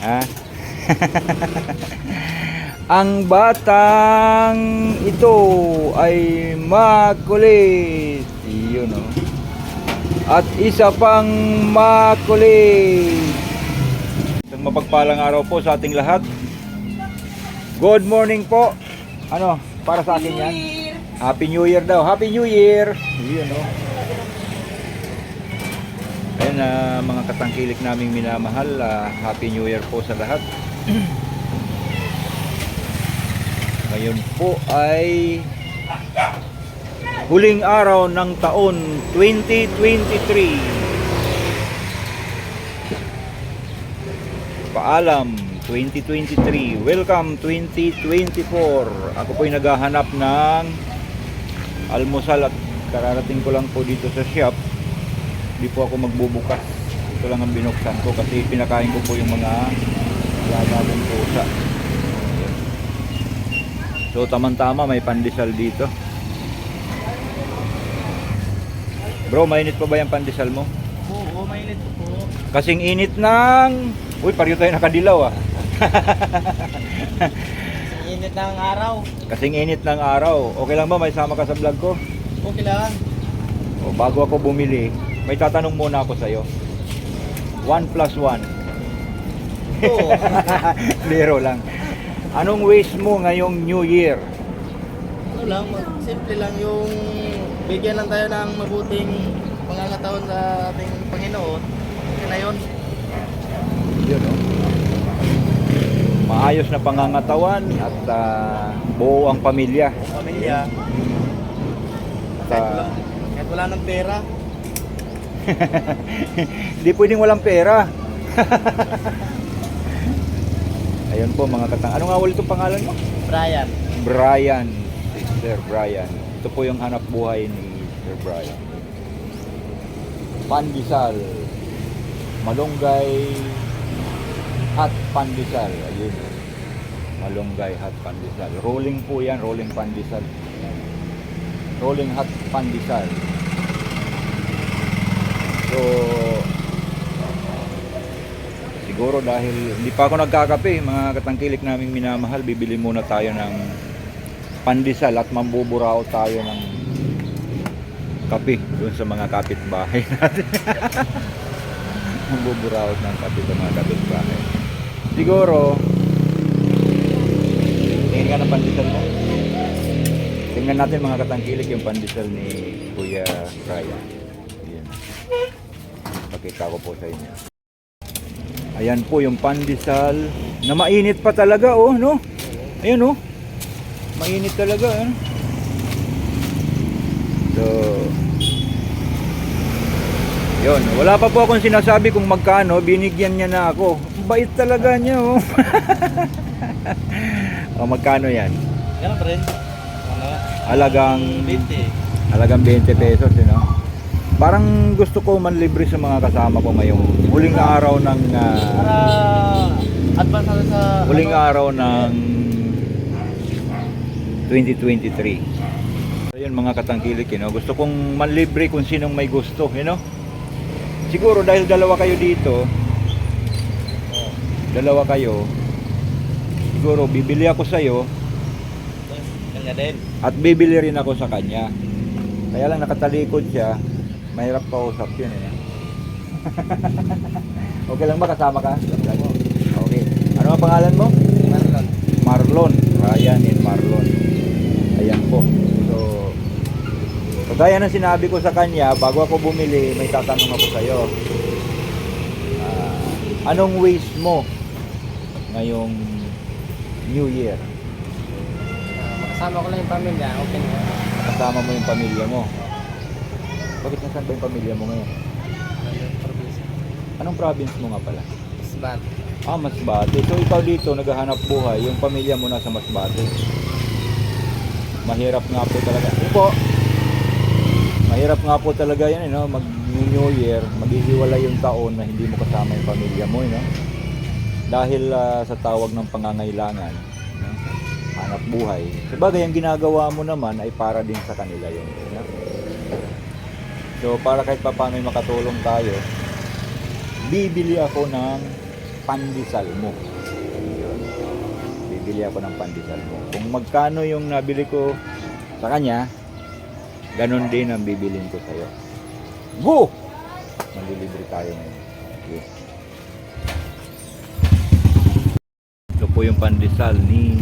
Ha? Ang batang ito ay makulit. Yun oh. At isa pang makulit. Isang mapagpalang araw po sa ating lahat. Good morning po. Ano, para sa akin yan? Happy New Year daw. Happy New Year. Yun oh. Na mga katangkilik naming minamahal. ah, Happy New Year po sa lahat. Ngayon po ay huling araw ng taon 2023. Paalam 2023. Welcome 2024. Ako po ay naghahanap ng almusal at kararating ko lang po dito sa shop. Hindi po ako magbubukas. Ito lang ang binuksan ko kasi pinakain ko po yung mga alagang pusa. So tamang-tama may pandesal dito. Bro, mainit pa ba yung pandesal mo? Oo, mainit po. Kasing init ng... Uy, pareho tayo nakadilaw ah. Sa init ng araw. Kasing init ng araw. Okay lang ba may sama ka sa vlog ko? Okay lang. O, bago ako bumili, may tatanong muna ako sa'yo. 1 plus 1. Oo. Biro lang. Anong wish mo ngayong New Year? ano lang, simple lang yung bigyan lang tayo ng mabuting pangangataon sa ating Panginoon. Okay na yun. Yun, no? Maayos na pangangatawan at ah, buo ang pamilya. Pamilya. At, Kahit ah, wala, kahit wala ng pera. Hindi pwedeng walang pera. Ayun po mga katang. Ano nga ulit itong pangalan mo? Brian. Brian. Si Sir Brian. Ito po yung hanap buhay ni Sir Brian. Pandesal. Malunggay hot pandesal. Ayun. Malunggay hot pandesal. Rolling po yan. Rolling pandesal. Rolling hot pandesal. So, siguro dahil hindi pa ako nagkakape, mga katangkilik naming minamahal, bibili muna tayo ng pandesal at mambuburao tayo ng kape doon sa mga kapitbahay natin. mambuburao ng kape sa mga kapitbahay. Siguro, tingin ka ng pandesal mo? Tingnan natin mga katangkilik yung pandesal ni Kuya Ryan. Ayan. Pakita ko po sa inyo. Ayan po yung pandesal na mainit pa talaga oh, no? Ayan oh. Mainit talaga, ano? So, yun. Wala pa po akong sinasabi kung magkano. Binigyan niya na ako. Bait talaga niya, oh. o, magkano yan? Yan. Ano? Halagang, 20. halagang 20 pesos, you know? Parang gusto ko man libre sa mga kasama ko ngayong huling araw ng ah, Para advance na sa... huling ano, araw ng 2023. So yun mga katangkilik, you know, gusto kong manlibre kung sinong may gusto, you know. Siguro dahil dalawa kayo dito, dalawa kayo, siguro bibili ako sa iyo at bibili rin ako sa kanya. Kaya lang nakatalikod siya, mahirap kausap yun eh. okay lang ba kasama ka? Okay. Ano ang pangalan mo? Marlon. Marlon, Ryan and Marlon. Ayan po. So, kagaya ng sinabi ko sa kanya, bago ako bumili, may tatanong ako sa'yo. Ah, anong wish mo ngayong New Year? Ah, makasama ko lang yung pamilya. Okay na. Kasama mo yung pamilya mo. Bakit nasaan ba yung pamilya mo ngayon? Ano. Anong province mo nga pala? Isbat. Ah, Masbate. So ikaw dito, naghahanap buhay, yung pamilya mo nasa Masbate. Mahirap nga po talaga. Ano po? Mahirap nga po talaga yan, eh, no? mag New Year, maghihiwalay yung taon na hindi mo kasama yung pamilya mo, eh, no? Dahil ah, sa tawag ng pangangailangan, no? hanap buhay. Sabagay, ang ginagawa mo naman ay para din sa kanila yun. So, para kahit pa paano makatulong tayo, bibili ako ng pandesal mo. Bibili ako ng pandesal mo. Kung magkano yung nabili ko sa kanya, ganun din ang bibilin ko sa'yo. Go! Malilibre tayo ngayon. Okay. Ito po yung pandesal ni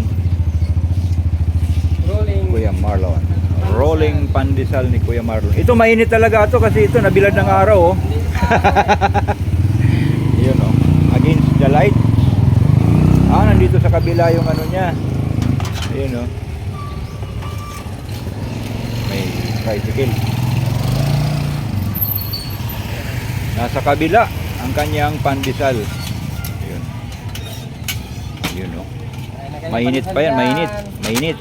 Rolling. Kuya Marlon. Rolling pandesal ni Kuya Marlon. Ito mainit talaga ito kasi ito nabilad ng araw oh. Yun oh. Against the light. Ah, nandito sa kabila yung ano niya. Ayun oh. May tricycle. Nasa kabila ang kanyang pandesal. Yun. Yun oh. Mainit pa yan, mainit. Mainit.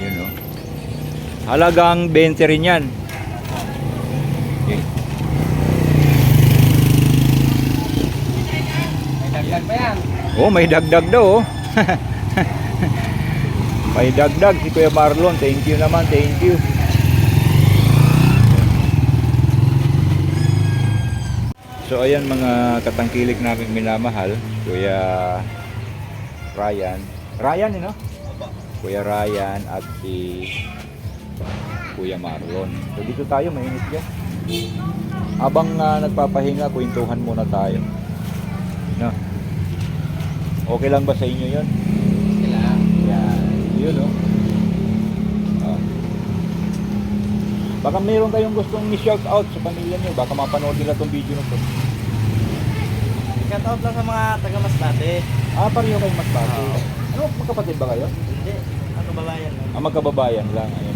Yun o. Halagang 20 rin yan. Okay. May dagdag pa yan. Oh, may dagdag daw oh. may dagdag si Kuya Marlon. Thank you naman, thank you. So ayan mga katangkilik namin minamahal, Kuya Ryan. Ryan, you know? Kuya Ryan at si Kuya Marlon. So dito tayo, mainit dyan. Habang ah, nagpapahinga, kwentuhan muna tayo. No? Okay lang ba sa inyo yon? Kailangan. Yan. Yun, no? Ah. Baka meron kayong gustong i-shout out sa pamilya niyo. Baka mapanood nila tong video na to. Shout out lang sa mga taga Masbate. Ah, pareho kayong masbate. Oo. Ano, magkapatid ba kayo? Hindi. Ano balayan lang. Ah, magkababayan lang. Ayun.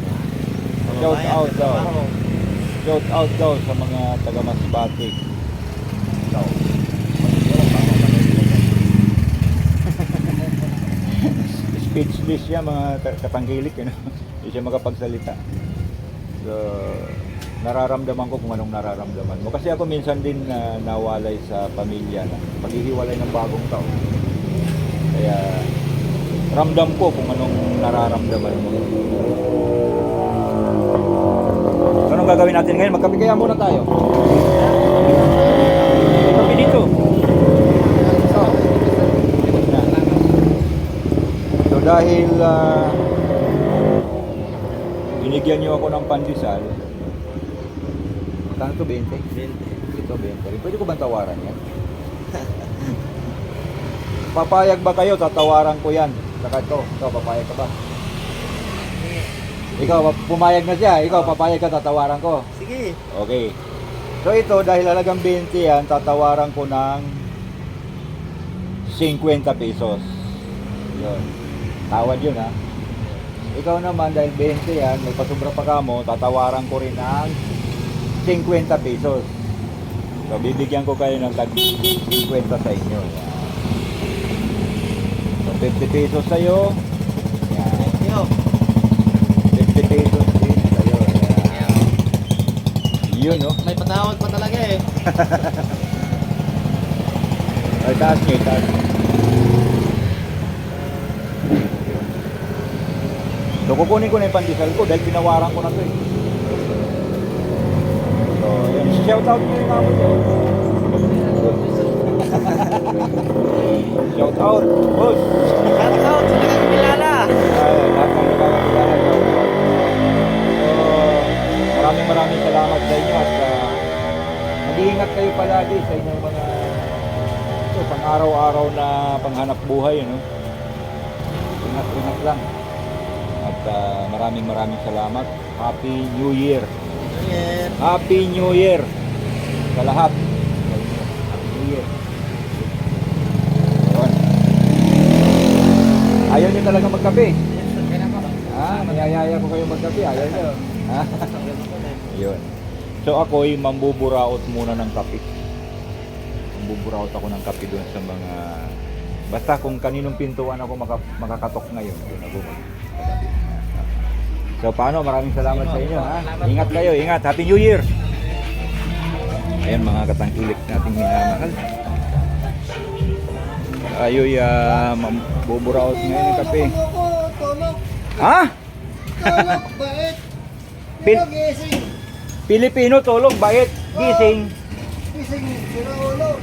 Shout out daw. Shout out daw sa mga taga Masbate. Daw. Speechless siya mga ka- katangkilik, you know? Hindi siya makapagsalita. So, nararamdaman ko kung anong nararamdaman mo. Kasi ako minsan din na nawalay sa pamilya na paghihiwalay ng bagong taon. Kaya ramdam ko kung anong nararamdaman mo. So, gagawin natin ngayon? Magkape kaya muna tayo. Kape dito. So dahil ah, binigyan niyo ako ng pandesal, Kano to 20? 20. Ito 20 rin. Pwede ko bang tawaran yan? papayag ba kayo? Tatawaran ko yan. Saka ito. Ikaw, papayag ka ba? Ikaw, pumayag na siya. Ikaw, papayag ka, tatawaran ko. Sige. Okay. So ito, dahil halagang 20 yan, tatawaran ko ng 50 pesos. Yun. Tawad yun ha. Ikaw naman, dahil 20 yan, may pasubra pa ka mo, tatawaran ko rin ng 50 pesos. So, bibigyan ko kayo ng tag 50 sa inyo. Yan. So, 50 pesos sa'yo. Yan. Yo. 50 pesos din sa'yo. Yan. Yun, no? May patawad pa talaga eh. Ay, taas niya, taas niya. So, kukunin ko na yung pandesal ko dahil pinawaran ko na to eh. So, yun. Shout out nyo yung ako nyo. Shout out, boss. Shout out mag-iingat kayo palagi sa inyong mga ito, pang araw-araw na panghanap buhay, ano? Ingat-ingat lang. At ah, maraming maraming salamat. Happy New Year. Ayan. Happy New Year sa lahat. Happy New Year. Yun. Ayaw niyo talaga magkape. Ah, niyayaya ko kayo magkape. Ayaw niyo. Ah, yun. So ako'y mambuburaot muna ng kape. Mambuburaot ako ng kape doon sa mga... Basta kung kaninong pintuan ako maka- makakatok ngayon, doon ako mag So paano? Maraming salamat sa inyo. Ha? Ingat kayo, ingat. Happy New Year! Ayan mga katangkilik nating minamahal. Tayo'y uh, mambuburaot ngayon ng kape. Ha? Tulog. Pilipino tulog, bait, gising. gising, sino ulo.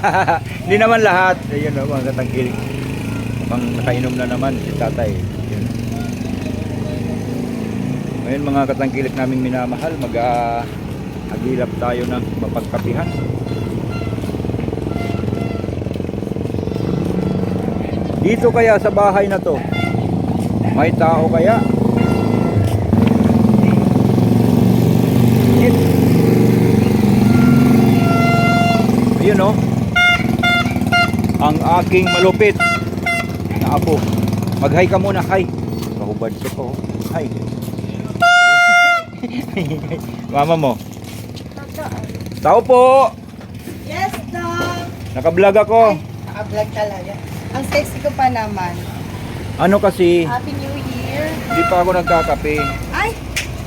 Hindi naman lahat. Ayun o, mga katangkilik. Mukhang nakainom na naman si tatay. Yun. Ngayon mga katangkilik naming minamahal, mag ah, agilap tayo ng mapagkapihan. Dito kaya sa bahay na to, may tao kaya? Ayun oh. Ang aking malupit na apo. Mag-hi ka muna, hi. Kahubad siya po. Hi. Mama mo. Tao po. Yes, Doc! Naka-vlog ako. Naka-vlog talaga. Ang sexy ko pa naman. Ano kasi, Happy New Year! hindi pa ako nagkakape. Ay!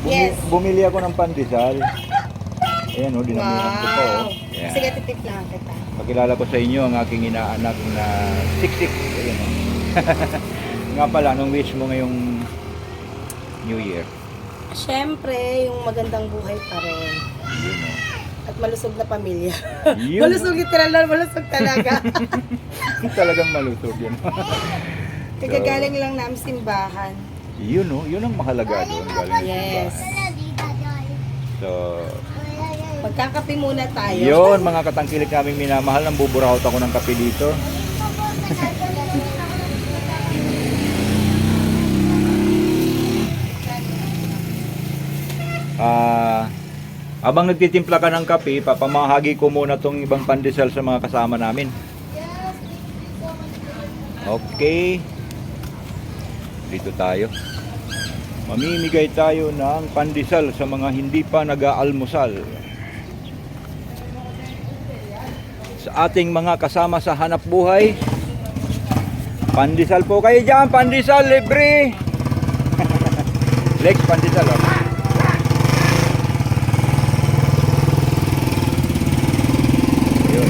Bumi- Yes! Bumili ako ng pandesal. Ayan oh, dinamihan ko po. oh. Ayan. Sige, titip lang kita. Pakilala ko sa inyo ang aking inaanak na siksik. Ayan o. Nga pala, anong wish mo ngayong New Year? Siyempre, yung magandang buhay pa rin. Yun o. At malusog na pamilya. Yun. malusog literal na, malusog talaga. Talagang malusog yun. Kagagaling lang namin simbahan. yun o, yun ang mahalaga doon. Galing Yes. So, Magkakape muna tayo. yun mga katangkilik naming minamahal, nang buburahot ako ng kape dito. Ah, abang nagtitimpla ka ng kape, papamahagi ko muna tong ibang pandesal sa mga kasama namin. Okay. Dito tayo. Mamimigay tayo ng pandesal sa mga hindi pa nag-aalmusal. Sa ating mga kasama sa hanap buhay. Pandesal po kayo dyan, pandesal libre. Lex, pandesal. Oh. Yun.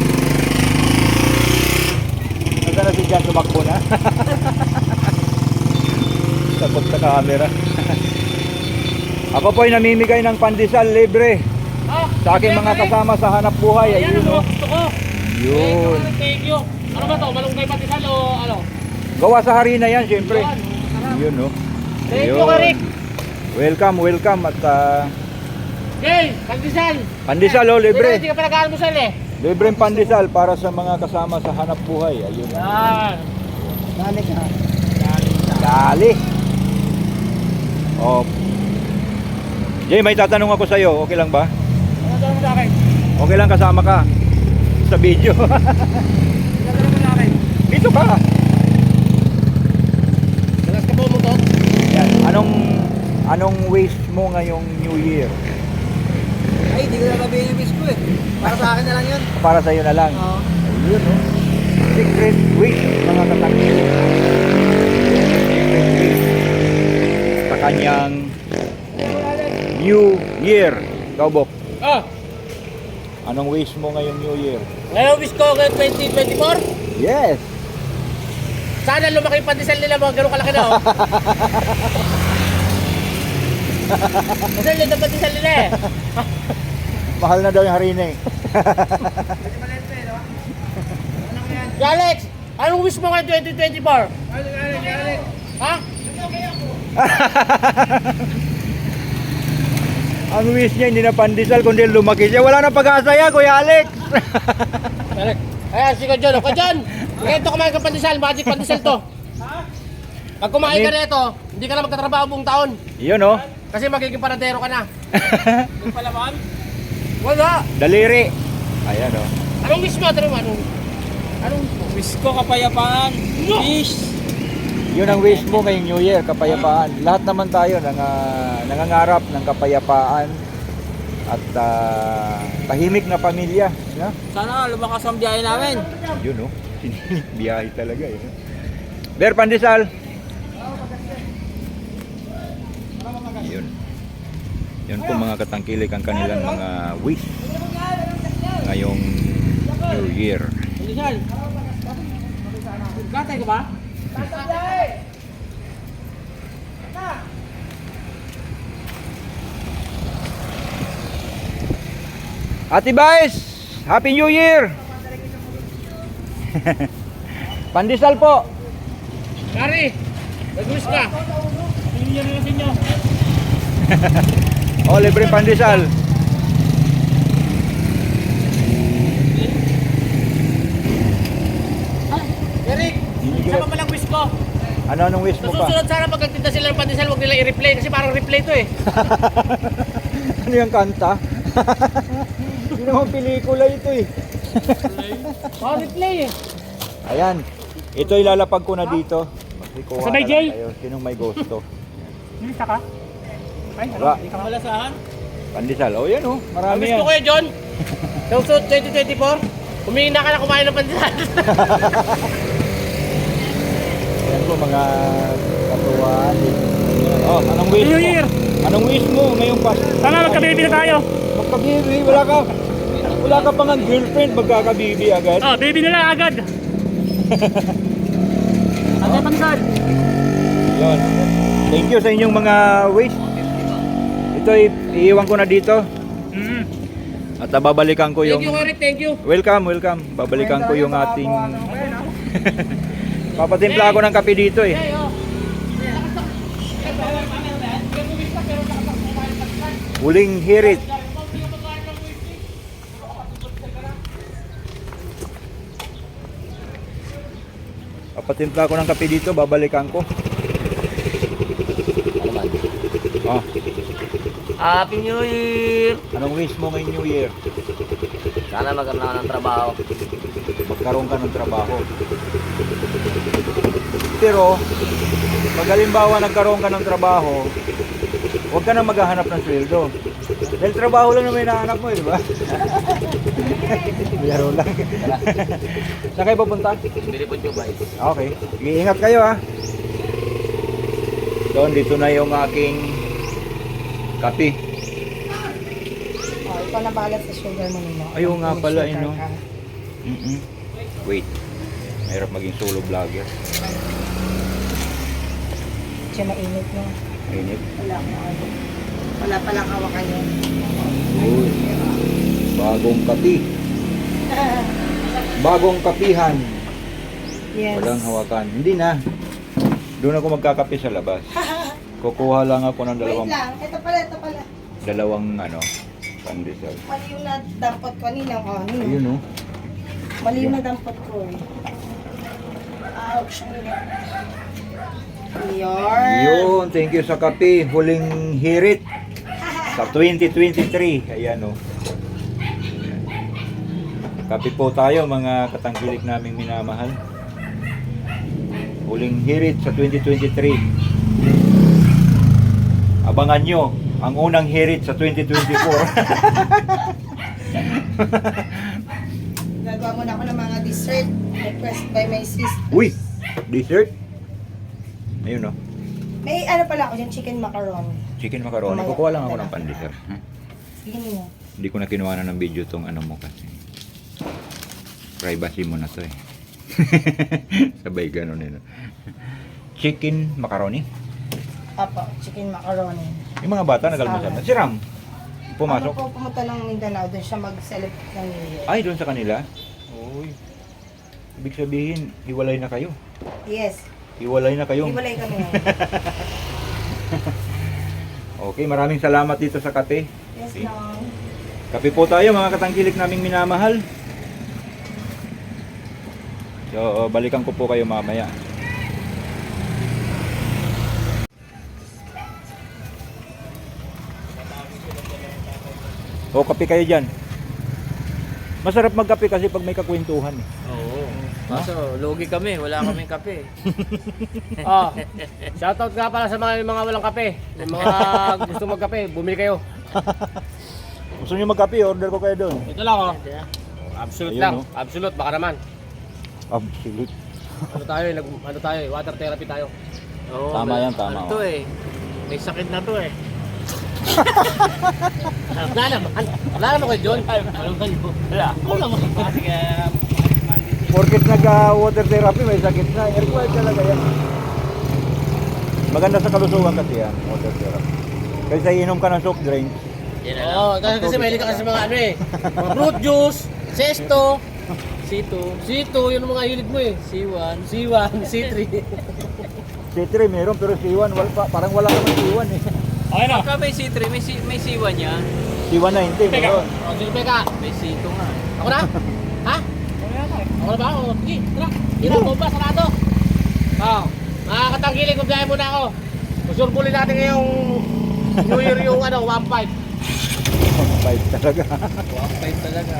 Nasaan na si Jan tumakbo na? Tapos sa camera. Ako po ay namimigay ng pandesal libre Ah, sa aking mga kasama sa hanap buhay. Ayun oh. Yun. Thank you. Ano ba to? Malunggay patisal o ano? Gawa sa harina yan, syempre. Yun, no? Thank you. Karik. Welcome, welcome. At ah, Jay, pandesal. pandesal, oh, Libre. libre. Hindi ka pa nag-almusal eh. Libreng pandesal para sa mga kasama sa hanap buhay. Ayun. Yan. Dali ka. Dali. Oh. Jay, may tatanong ako sa'yo. Okay lang ba? Ano tanong mo sa akin? Okay lang kasama ka sa video. Dito ka. Dalas ka po mo to? Yan. Anong anong wish mo ngayong New Year? Ay, hindi ko na sabihin yung wish ko eh. Para sa akin na lang yun. Para sa'yo na lang. Oo. Ayun, no? Secret wish, mga katangkil. Secret wish. Sa kanyang New Year. Ikaw, Bok. Ah, Anong wish mo ngayong New Year? Ngayon wish ko ngayon 2024. Yes! Sana lumaki yung pandesal nila mga ganun kalaki na oh. Kasi liit ang pandesal nila eh. Mahal na daw yung harina eh. Yeah, Alex, anong wish mo ngayon 2024? Ha? Ang wish niya hindi na pandesal kundi lumaki siya. Wala na pag-asa yan, Kuya Alex! Alex. Ayan, si Kajon. Kajon, ito kumain ka pandesal. Magic pandesal to. Pag kumain ka nito, hindi ka na magtatrabaho buong taon. Yun, oh. Kasi magiging paradero ka na. Yung palaman? Wala. Daliri. Ayan, oh. Anong wish mo? Tanong mo, anong Anong wish mo? Wish ko kapayapaan. No! Peace. Yun ang wish mo ngayong New Year, kapayapaan. Lahat naman tayo nang, nangangarap ng kapayapaan at ah, tahimik na pamilya. No? Sana lumakas ang biyahe namin. Yun, oh. Biyahe talaga, yun. Ber, pandesal. Yun. Yun po mga katangkilik ang kanilang mga wish ngayong New Year. Pandesal. Katay ka ba? Ate Baes! Happy New Year! Pandesal po. Pare, mag-wish ka. Hindi na sa inyo. Oh, libre pandesal. Eric, isa pa palang wish ko. Ano anong wish Sa mo pa? susunod sana pag nagtinda sila ng pandesal, huwag nila i-replay kasi parang replay to eh. Ano yung kanta? Hindi naman pelikula ito eh. Oh, replay eh. Ayan. Ito ilalapag ko na dito. Magsikuha Sabay, na lang Jay? kayo. Sinong may gusto? Isa ka? Ay, Wala. Malasahan? Pandesal. Oh, yan oh. Marami wish yan. ko kayo, John. Sa susunod 2024, humihina ka na kumain ng pandesal. Yan po mga katuwaan. Oh, anong wish New mo? Year! Anong wish mo ngayong pas? Sana magka-baby na tayo. Magkabibi, wala ka. Wala ka pa nga girlfriend, magkakabibi agad. Oh, baby na lang agad. Ate Pansan. Yun. Thank you sa inyong mga wish. Ito iiwan ko na dito. Mm. At babalikan ko yung Thank you, Eric. Thank you. Welcome, welcome. Babalikan ko yung ating Papatimpla ako ng kape dito eh. Huling hirit. Papatimpla ako ng kape dito, babalikan ko. Oh, Happy New Year! anong wish mo ngayong New Year? Sana magkaroon ng trabaho. Magkaroon ka ng trabaho. Pero, pag halimbawa nagkaroon ka ng trabaho, huwag ka na maghahanap ng sweldo. Dahil trabaho lang naman hinahanap mo, eh, di ba? Biyaro lang. Saan kayo pupunta? Bili po Jubay. Okay. Iingat kayo ha. Doon, dito na yung aking kape. Oh, ikaw na balat sa sugar mo nila. Ayaw nga pala, sugar eh, no? Mm-mm. Wait. Mahirap maging solo vlogger. Siya mainit no. Init. Wala akong ano. Wala palang hawakan yun. Uy. Bagong kapi. Bagong kapihan. Yes. Walang hawakan. Hindi na. Doon ako magkakape sa labas. Kukuha lang ako ng Wait dalawang lang. Ito pala, ito pala. dalawang ano, pandesal. Mali yung nadampot kanina. Oh, ano? Ayun oh. Mali yung nadampot ko eh. Ouch. Yun. Yun, thank you sa kape. Huling hirit sa 2023. Ayan oh. Kape po tayo mga katangkilik naming minamahal. Huling hirit sa 2023. Abangan nyo ang unang hirit sa 2024. Gagawa muna ako ng mga dessert. Request by my sister. Uy! Dessert? Ayun oh. May ano pala ako dyan, chicken macaroni. Chicken macaroni. Mamaya. Kukuha lang ako ng pandesal. Ha? Sige niyo. Hindi ko na kinuha na ng video tong ano mo kasi. Privacy mo na to eh. Sabay ganun eh. no? Chicken macaroni. Apo, chicken macaroni. Yung mga bata nagalmasal na. Si Ram, pumasok. Ano po pumunta ng Mindanao, doon siya mag-celebrate ng New Year. Ay, doon sa kanila? Uy. Ibig sabihin, hiwalay na kayo. Yes, Hiwalay na kayo. hiwalay kami. Okay, maraming salamat dito sa kape. yes, Okay. no. Kape po tayo mga katangkilik naming minamahal. So, balikan ko po kayo mamaya. O, kape kayo dyan. Masarap magkape kasi pag may kakwentuhan. eh. Oo. Kaso, lugi kami. Wala kaming kape. Oh, shoutout nga pala sa mga, mga walang kape. Yung mga gusto magkape, bumili kayo. Gusto nyo magkape, order ko kayo doon. Ito lang oh. Absolute Ayun, lang. oh. Absolute, baka naman. Absolute. Ano tayo, eh, nag, ano tayo, eh, water therapy tayo. Oo, Tama yan, tama, Ano to oh. eh. May sakit na to eh. Wala naman. Wala naman kayo, John. Wala. Wala naman. Porkit nag-water therapy, may sakit na. Required talaga yan. Maganda sa kalusugan kasi yan, water therapy. Kaysa inom ka ng soft drink, Yan na lang. Oo, kasi, kasi mahilig ka kasi mga ano eh. Mga fruit juice, Sesto, C2, C2, yun ang mga hilig mo eh. C1. C1, C3. C3 meron pero C1 wala, pa- parang wala naman C1 eh. Okay na. Pagka may C3, may, C, may C1 yan. C1 na hindi meron. O, sige, Peka. May C2 nga. Ako na? ha? Ako na ba? O, sige, tara. Sige na, bomba, sarado. Oo. Mga katangkilig, kumbiyahe muna ako. Usurbulin natin ngayong New Year yung ano, 1.5. 5 talaga. 1.5 talaga.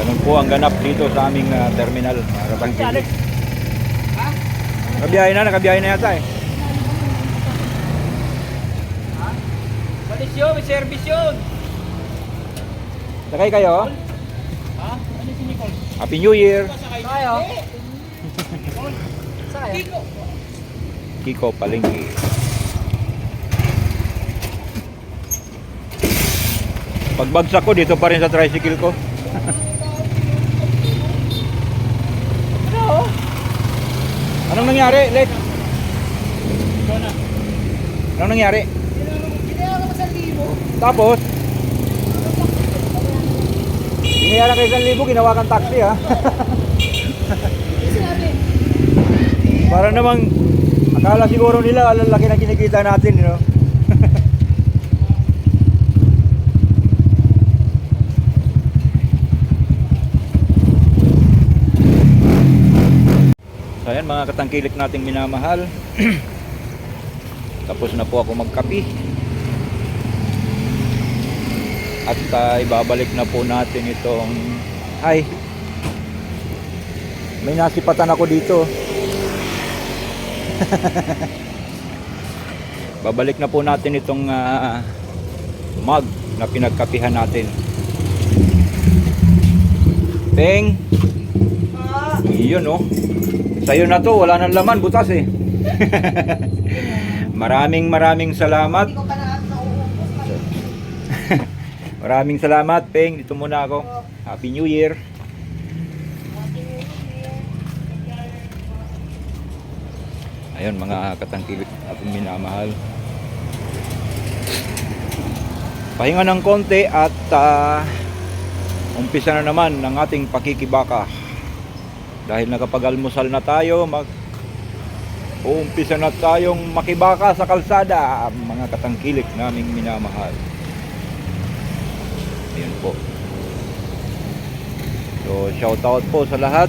Ganun po ang ganap dito sa aming ah, terminal, mga katangkilik. Nakabiyahe na, nakabiyahe na yata eh. Balis yun, may service yun. Sakay kayo? Ha? Ano si Nicole? Happy New Year! Tayo. Tayo. Kiko Palengke. Pagbagsak ko dito pa rin sa tricycle ko. Anong nangyari, Lex? Ikaw na. Anong nangyari? Binayaran ko sa libo. Tapos, Binayaran kayo isang libo, ginawa kang taxi ha. Para namang, akala siguro nila, laki na kinikita natin, you know? Ayan mga katangkilik nating minamahal. Tapos na po ako magkapi. At ah, ibabalik na po natin itong ay may nasipatan ako dito. Babalik na po natin itong ah, mug na pinagkapihan natin. Peng, ah, iyon oh. Sa'yo na to, wala nang laman, butas eh. maraming maraming salamat. Maraming salamat, Peng. Dito muna ako. Happy New Year. Ayun, mga katangkilik ating minamahal. Pahinga ng konti at ah, umpisa na naman ng ating pakikibaka. Dahil nakapag-almusal na tayo, mag uumpisa na tayong makibaka sa kalsada, mga katangkilik naming minamahal. Ayan po. So, shout out po sa lahat.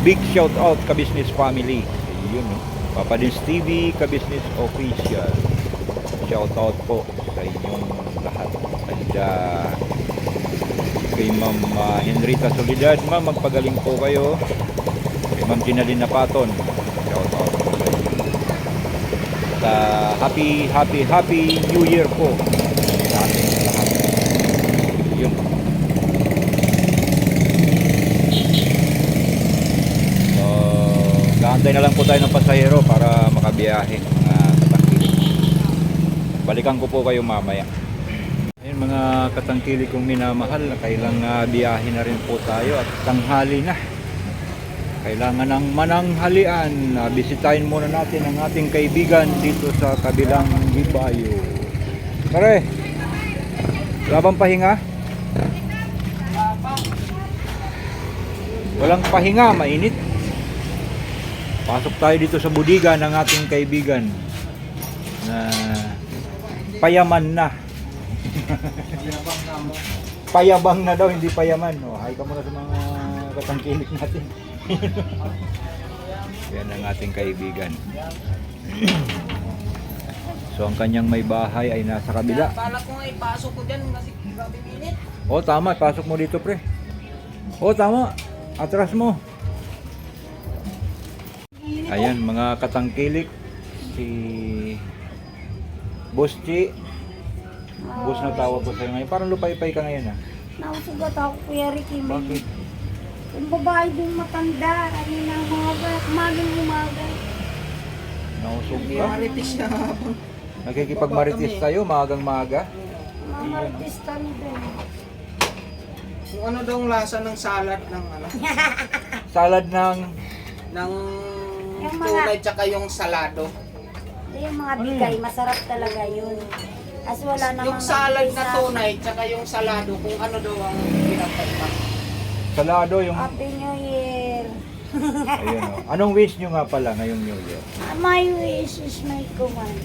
Big shout out ka-business family. Ayun, no? Papa Dins TV, ka-business official. Shout out po sa inyong lahat. At ah, kay Ma'am ah, Henrita Solidad, Ma'am, magpagaling po kayo. Kay Ma'am Ginalina Paton, shout out po sa inyo. At ah, happy, happy, happy New Year po sa ating lahat. Na lang po tayo ng pasahero para makabiyahe katangkilik. Balikan ko po kayo mamaya. Ayun mga katangkilik kong minamahal, kailang ah, biyahe na rin po tayo at tanghali na. Kailangan ng mananghalian. Uh, bisitahin muna natin ang ating kaibigan dito sa kabilang Gibayo. Pare, wala bang pahinga? Walang pahinga, mainit. Pasok tayo dito sa budiga ng ating kaibigan na payaman na. Payabang na daw, hindi payaman. O, hi ka muna sa mga katangkilik natin. Yan ang ating kaibigan. so, ang kanyang may bahay ay nasa kabila. Bala ko nga ipasok ko dyan kasi grabe minit. O, tama. Pasok mo dito, pre. O, tama. Atras mo. Ayan, mga katangkilik. Si Boss Chi. Boss na tawag ko sa'yo ngayon. Parang lupay-pay ka ngayon, ah. Nausugat ako, Kuya Ricky. May Bakit? yung babae dun matanda, kanina umaga, umagang umaga. Nausog ka? maritis siya. Nakikipagmaritis tayo, maagang maaga. Mga artista rin din. Kung ano daw ang lasa ng salad ng ano, Salad ng... ng Yung mga- tunay tsaka yung salado. Yung mga bigay, masarap talaga yun. As wala namang Yung salad na sa- tunay, tsaka yung salado, kung ano daw ang pinagpagpa. Salado yung... Happy New Year. Ayun o. Anong wish nyo nga pala ngayong New Year? My wish is my command.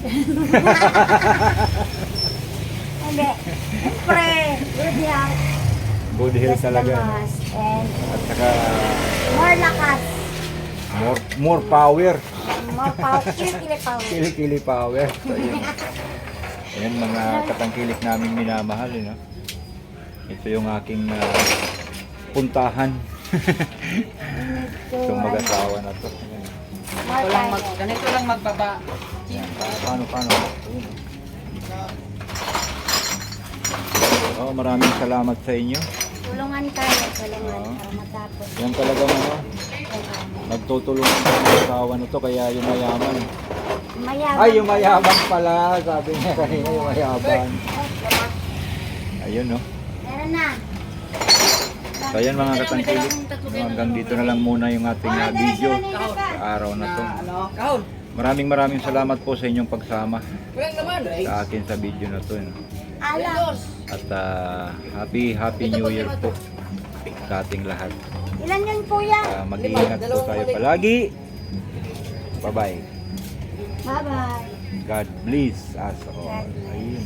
Hindi. Siyempre, good health. Good health talaga. no? And At saka more lakas. more, more power. More power. Kilikili power. Kili-kili power. So, yun. Ayan mga katangkilik namin minamahal. Eh, no? Ito yung aking ah, puntahan. Itong mag-asawa na to. Ayan. more Ito lang mag, ganito lang magbaba. Ayan. Paano, paano? Oh, maraming salamat sa inyo. Tulungan tayo. Tulungan Oo. para matapos. Yan talaga ano, nagtutulungan sa mga asawa na to kaya yung mayaman. Mayabang. Ay, yung mayaman pala, sabi niya kanina yung mayaman. Ayun no. Meron na. So ayan mga katangkilik, hanggang dito na lang muna yung ating ah, video sa araw na to. Ano. Maraming maraming salamat po sa inyong pagsama right? sa akin sa video na to. no. Alam. At ah, happy happy new year po sa ating lahat. Ilan yun, kuya? Ah, mag-iingat po tayo palagi. Bye-bye. Bye-bye. God bless us all. Ayun.